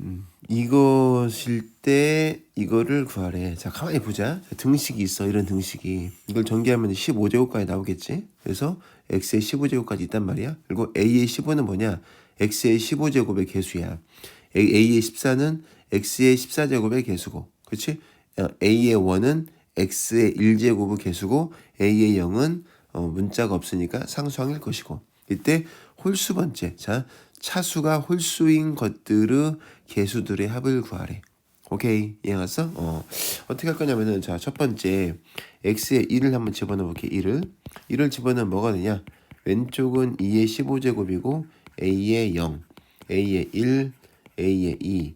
음, 이것일 때 이거를 구하래. 자, 가만히 보자. 자, 등식이 있어. 이런 등식이. 이걸 전개하면 15제곱까지 나오겠지? 그래서 x의 15제곱까지 있단 말이야. 그리고 a의 15는 뭐냐? x의 15제곱의 개수야. A- a의 14는 x의 14제곱의 개수고. 그렇지? 어, a의 1은 x의 1제곱의 개수고 a의 0은 어, 문자가 없으니까 상수항일 것이고. 이때 홀수 번째. 자, 차수가 홀수인 것들의 개수들의 합을 구하래. 오케이. 이해갔어? 어. 어떻게 할 거냐면은 자, 첫 번째 x에 1을 한번 집어넣어 볼게. 1을. 1을 집어넣으면 뭐가 되냐? 왼쪽은 2의 15제곱이고 a의 0, a의 1, a의 2,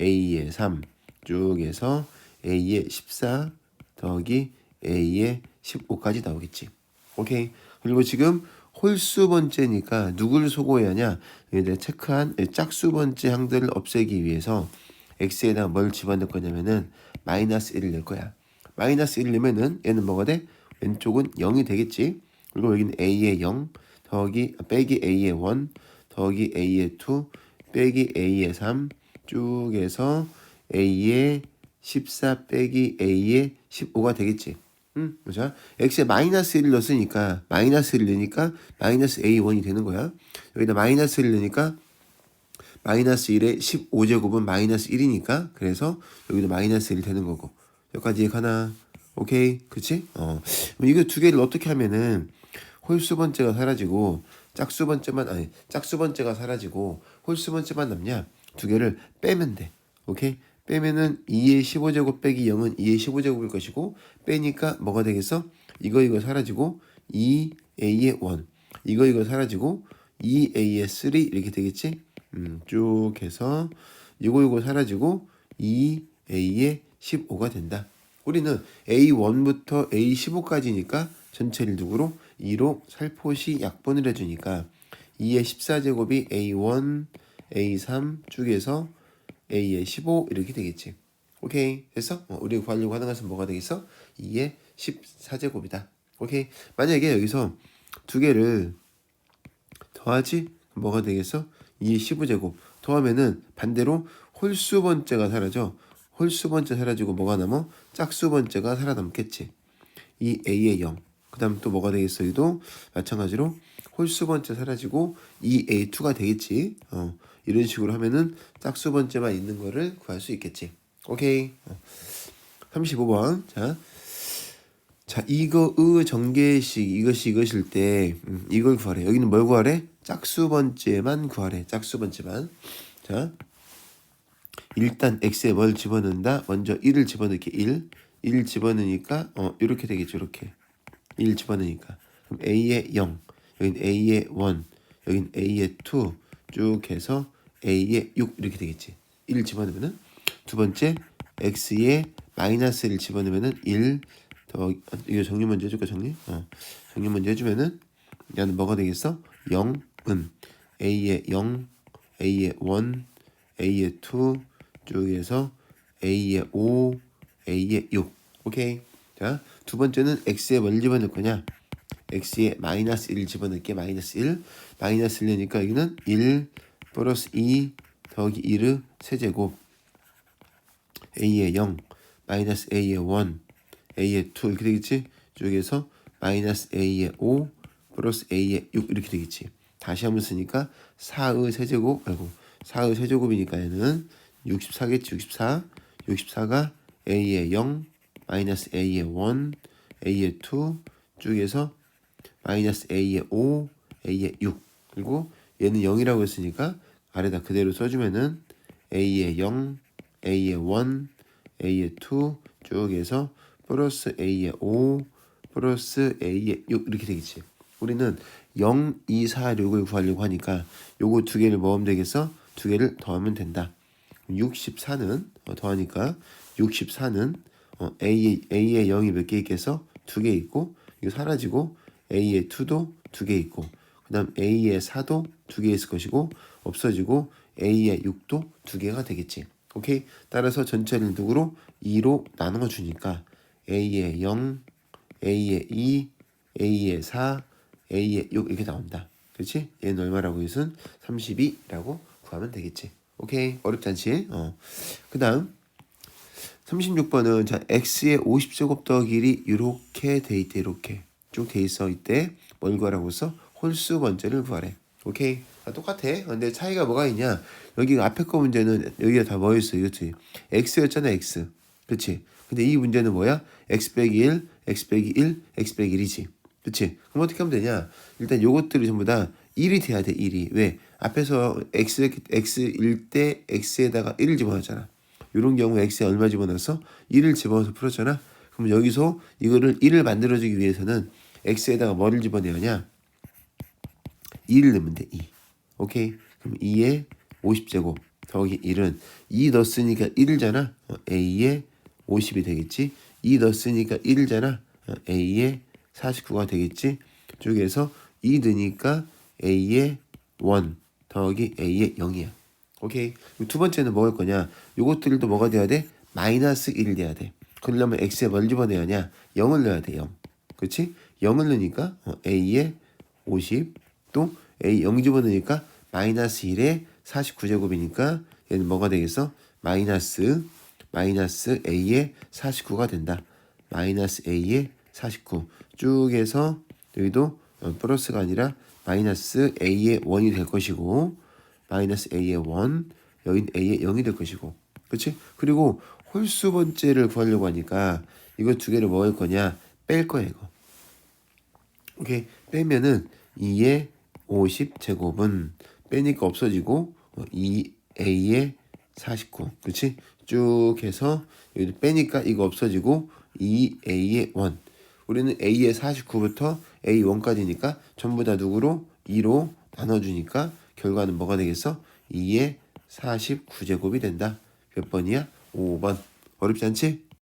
a의 3쭉 해서 a의 14 더하기 a의 15까지 나오겠지. 오케이. 그리고 지금 홀수 번째니까 누구를 소거해야 하냐? 얘들 체크한 짝수 번째 항들을 없애기 위해서 x에다 뭘 집어넣을 거냐면은 마이너스 1을 넣을 거야. 마이너스 1을 넣으면은 얘는 뭐가 돼? 왼쪽은 0이 되겠지. 그리고 여기는 a의 0 더하기 빼기 a의 1 더하기 a의 2 빼기 a의 3 쭉 해서 a의 14 빼기 a의 15가 되겠지. 응, 보자. x에 마이너스 1을 넣었으니까 마이너스 1을 넣으니까 마이너스 a1이 되는 거야. 여기다 마이너스 1을 넣으니까 마이너스 1에 15제곱은 마이너스 1이니까 그래서 여기도 마이너스 1이 되는 거고. 여기까지 이해가나? 오케이. 그치? 어. 이거 두 개를 어떻게 하면은 홀수 번째가 사라지고 짝수 번째만 아니 짝수 번째가 사라지고 홀수 번째만 남냐? 두 개를 빼면 돼. 오케이 빼면은 2의 15제곱 빼기 0은 2의 15제곱일 것이고 빼니까 뭐가 되겠어? 이거 이거 사라지고 2a의 1 이거 이거 사라지고 2a의 3 이렇게 되겠지? 음, 쭉 해서 이거 이거 사라지고 2a의 15가 된다. 우리는 a1부터 a15까지니까 전체를 누구로 2로 살포시 약분을 해주니까 2의 14제곱이 a1, a3 쭉에서 a의 15 이렇게 되겠지. 오케이 됐어? 어, 우리 구하려고 하는 것은 뭐가 되겠어? 2의 14제곱이다. 오케이 만약에 여기서 두 개를 더하지 뭐가 되겠어? 2의 15제곱 더하면은 반대로 홀수 번째가 사라져 홀수 번째 사라지고 뭐가 남어? 짝수 번째가 살아남겠지 이 a의 0 그 다음 또 뭐가 되겠어? 이도 마찬가지로 홀수 번째 사라지고 이 a2가 되겠지 어, 이런 식으로 하면은 짝수 번째만 있는 거를 구할 수 있겠지 오케이 어. 35번 자 자, 이거의 전개식 이것이 이것일 때 음, 이걸 구하래. 여기는 뭘 구하래? 짝수 번째만 구하래. 짝수 번째만. 자, 일단 x에 뭘 집어넣는다? 먼저 1을 집어넣게 1. 1 집어넣으니까 어 이렇게 되겠죠. 이렇게. 1 집어넣으니까. 그럼 a의 0, 여긴 a의 1, 여긴 a의 2쭉 해서 a의 6 이렇게 되겠지. 1 집어넣으면은 두 번째 x에 마이너스를 집어넣으면은 1 더 이거 정리 먼저 해줄까 정리? 어 정리 먼저 해주면은 얘는 뭐가 되겠어? 0은 a의 0, a의 1, a의 2 쭉에서 a의 5, a의 6 오케이 자 두 번째는 x에 뭘 집어넣을 거냐? x에 마이너스 1 집어넣을게 마이너스 1 마이너스 1 내니까 여기는 1 플러스 2 더하기 1의 세제곱 a의 0 마이너스 a의 1 a의 2 이렇게 되겠지? 쪽에서 마이너스 a의 5 플러스 a의 6 이렇게 되겠지. 다시 한번 쓰니까 4의 세제곱 아이고 4의 세제곱이니까 얘는 64겠지 64 64가 a의 0 마이너스 a의 1 a의 2 쪽에서 마이너스 a의 5 a의 6 그리고 얘는 0이라고 했으니까 아래다 그대로 써주면은 a의 0 a의 1 a의 2 쭉 해서 플러스 a의 5 플러스 a의 6 이렇게 되겠지. 우리는 0, 2, 4, 6을 구하려고 하니까 요거 두 개를 뭐하면 되겠어? 두 개를 더하면 된다. 64는 어, 더하니까 64는 어, a의 a의 0이 몇 개 있겠어? 두 개 있고 이거 사라지고 a의 2도 두 개 있고 그 다음 a의 4도 두 개 있을 것이고 없어지고 a의 6도 두 개가 되겠지. 오케이. 따라서 전체를 누구로 2로 나누어 주니까 a의 0, a의 2, a의 4, a의 6 이렇게 나온다. 그렇지? 얘는 얼마라고 했은 32라고 구하면 되겠지. 오케이 어렵지 않지? 어. 그 다음 36번은 자 x의 50제곱 더하기 1이 이렇게 돼 있대 이렇게 쭉 돼 있어 이때 뭘 구하라고 써? 홀수 번째를 구하래 오케이? 아, 똑같아. 근데 차이가 뭐가 있냐? 여기 앞에 거 문제는 여기가 다 뭐였어? 이거지. x였잖아 x. 그치? 근데 이 문제는 뭐야? x 빼기 1 x 빼기 1 x 빼기 1이지. 그치? 그럼 어떻게 하면 되냐? 일단 요것들이 전부 다 1이 돼야 돼 1이. 왜? 앞에서 x x일 때 x에다가 1을 집어넣었잖아. 이런 경우 x에 얼마 집어넣어서 1을 집어넣어서 풀었잖아. 그럼 여기서 이거를 1을 만들어주기 위해서는 x에다가 뭐를 집어넣느냐? 2를 넣으면 돼. 2. 오케이. 그럼 2에 50제곱 더하기 1은 2 넣었으니까 1이잖아. 어, a에 50이 되겠지. 2 넣었으니까 1이잖아. 어, a에 49가 되겠지. 쪽에서 2 넣으니까 a에 1 더하기 a에 0이야. 오케이. 두 번째는 뭐할 거냐? 요것들도 뭐가 돼야 돼? 마이너스 1 돼야 돼. 그러려면 x에 뭘 집어넣어야 하냐? 0을 넣어야 돼. 0. 그렇지? 0을 넣으니까 어, a에 50. 또 a 0 집어넣으니까 마이너스 1에 49제곱이니까 얘는 뭐가 되겠어? 마이너스 마이너스 a에 49가 된다. 마이너스 a에 49. 쭉 해서 여기도 어, 플러스가 아니라 마이너스 a의 1이 될 것이고 마이너스 a의 1 여긴 a의 0이 될 것이고 그렇지? 그리고 홀수 번째를 구하려고 하니까 이거 두 개를 뭐 할 거냐? 뺄 거야 이거 오케이 빼면은 2의 50 제곱은 빼니까 없어지고 어, 2a의 49 그렇지? 쭉 해서 여기 빼니까 이거 없어지고 2a의 1 우리는 a의 49부터 a 1까지니까 전부 다 누구로 2로 나눠주니까 결과는 뭐가 되겠어? 2의 49제곱이 된다. 몇 번이야? 5번. 어렵지 않지?